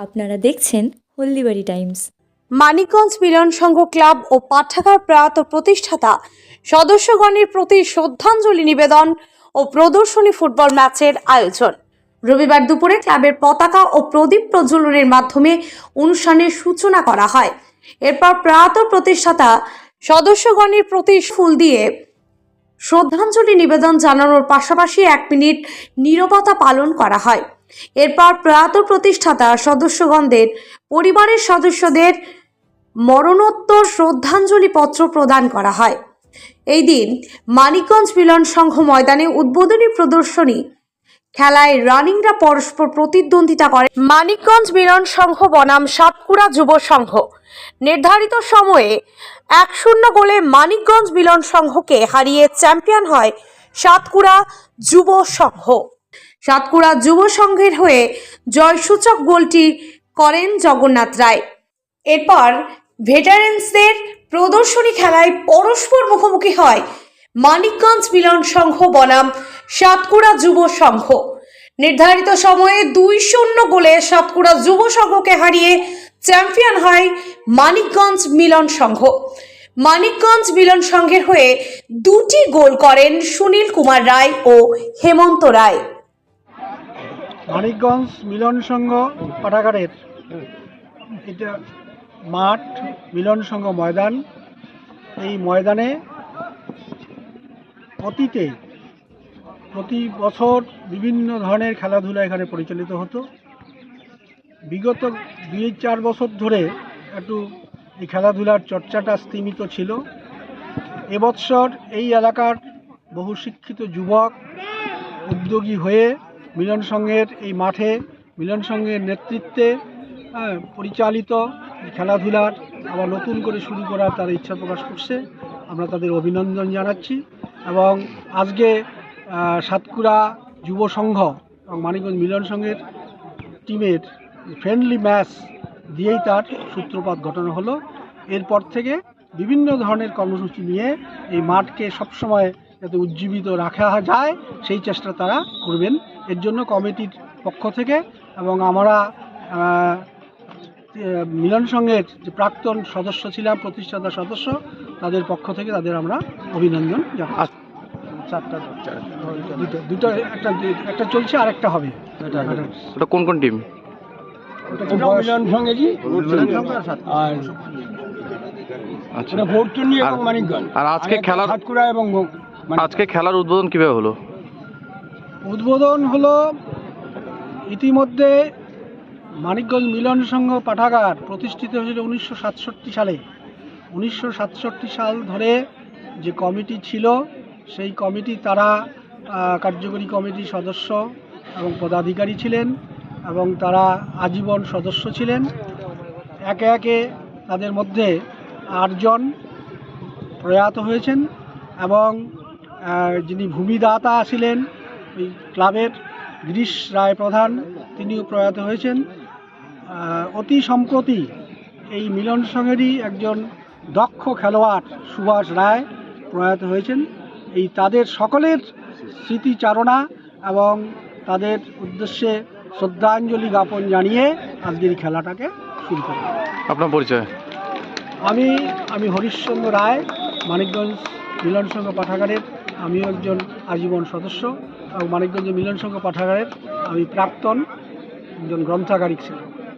আপনারা দেখছেন Haldibari Times. Manikganj Milan Sangha club ও পাঠাগার প্রয়াত প্রতিষ্ঠাতা সদস্যগণের প্রতি শ্রদ্ধাঞ্জলি নিবেদন ও প্রদর্শনী ফুটবল ম্যাচের আয়োজন। রবিবার দুপুরে ক্লাবের পতাকা ও প্রদীপ প্রজ্বলনের মাধ্যমে অনুষ্ঠানের সূচনা করা হয়। এরপর প্রয়াত প্রতিষ্ঠাতা সদস্যগণের প্রতি ফুল দিয়ে শ্রদ্ধাঞ্জলি নিবেদন জানানোর পাশাপাশি এক মিনিট নীরবতা পালন করা হয়। এরপর প্রয়াত প্রতিষ্ঠাতা সদস্যগণদের, পরিবারের সদস্যদের মরণোত্তর শ্রদ্ধাঞ্জলি পত্র প্রদান করা হয়। এই দিন মানিকগঞ্জ মিলন সংঘ ময়দানে উদ্বোধনী প্রদর্শনী খেলায় রানিংরা পরস্পর প্রতিদ্বন্দ্বিতা করে। মানিকগঞ্জ মিলন সংঘ, বনাম সাতকুড়া যুব সংঘ। নির্ধারিত সময়ে এক শূন্য গোলে মানিকগঞ্জ মিলন সংঘকে হারিয়ে চ্যাম্পিয়ন হয় সাতকুড়া যুব সংঘ। সাতকুড়া যুব সংঘের হয়ে জয়সূচক গোলটি করেন জগন্নাথ রায়। এরপর ভেটারেন্সদের প্রদর্শনী খেলায় পরস্পর মুখোমুখি হয় মানিকগঞ্জ মিলন সংঘ বনাম সাতকুড়া যুব সংঘ। নির্ধারিত সময়ে দুই শূন্য গোলে সাতকুড়া যুব সংঘকে হারিয়ে চ্যাম্পিয়ন হয় মানিকগঞ্জ মিলন সংঘ। মানিকগঞ্জ মিলন সংঘের হয়ে দুটি গোল করেন সুনীল কুমার রায় ও হেমন্ত রায়। মানিকগঞ্জ মিলন সংঘ পাঠাগারের এটা মাঠ মিলন সংঘ ময়দান। এই ময়দানে অতীতে প্রতি বছর বিভিন্ন ধরনের খেলাধুলা এখানে পরিচালিত হতো। বিগত দুই চার বছর ধরে একটু এই খেলাধুলার চর্চাটা স্তীমিত ছিল। এবছর এই এলাকার বহু শিক্ষিত যুবক উদ্যোগী হয়ে মিলন সংঘের এই মাঠে মিলন সংঘের নেতৃত্বে পরিচালিত খেলাধুলার আবার নতুন করে শুরু করার তার ইচ্ছা প্রকাশ করছে। আমরা তাদের অভিনন্দন জানাচ্ছি। এবং আজকে সাতকুড়া যুব সংঘ এবং মানিকগঞ্জ মিলন সংঘের টিমের ফ্রেন্ডলি ম্যাচ দিয়েই তার সূত্রপাত ঘটানো হলো। এরপর থেকে বিভিন্ন ধরনের কর্মসূচি নিয়ে এই মাঠকে সবসময় যাতে উজ্জীবিত রাখা যায়, সেই চেষ্টা তারা করবেন। এর জন্য কমিটির পক্ষ থেকে এবং আমরা মিলন সংঘের যে প্রাক্তন সদস্য ছিলাম, প্রতিষ্ঠাতা সদস্য তাদের পক্ষ থেকে তাদের আমরা অভিনন্দন জানাই। চারটা দুটো দুটো একটা একটা চলছে আর একটা হবে। ওটা কোন কোন টিম মিলন সঙ্গেজি আর আচ্ছা এবং মানিকগঞ্জ। আর আজকে খেলার- এবং মানে- আজকে খেলার উদ্বোধন কীভাবে হলো? উদ্বোধন হলো ইতিমধ্যে মানিকগঞ্জ মিলন সংঘ পাঠাগার প্রতিষ্ঠিত হয়েছিল উনিশশো সাতষট্টি সালে। উনিশশো সাতষট্টি সাল ধরে যে কমিটি ছিল, সেই কমিটি তারা কার্যকরী কমিটির সদস্য এবং পদাধিকারী ছিলেন এবং তারা আজীবন সদস্য ছিলেন। একে একে তাদের মধ্যে আটজন প্রয়াত হয়েছেন এবং যিনি ভূমিদাতা ছিলেন, ওই ক্লাবের গিরিশ রায় প্রধান, তিনিও প্রয়াত হয়েছেন। অতি সম্প্রতি এই মিলন সংঘেরই একজন দক্ষ খেলোয়াড় সুভাষ রায় প্রয়াত হয়েছেন। এই তাদের সকলের স্মৃতিচারণা এবং তাদের উদ্দেশ্যে শ্রদ্ধাঞ্জলি জ্ঞাপন জানিয়ে আজকের এই খেলাটাকে শুরু করি। আপনার পরিচয়? আমি আমি হরিশ্চন্দ্র রায় মানিকগঞ্জ মিলন সংঘ পাঠাগারের আমিও একজন আজীবন সদস্য এবং মানিকগঞ্জ মিলন সংঘ পাঠাগারের আমি প্রাক্তন একজন গ্রন্থাগারিক ছিলাম।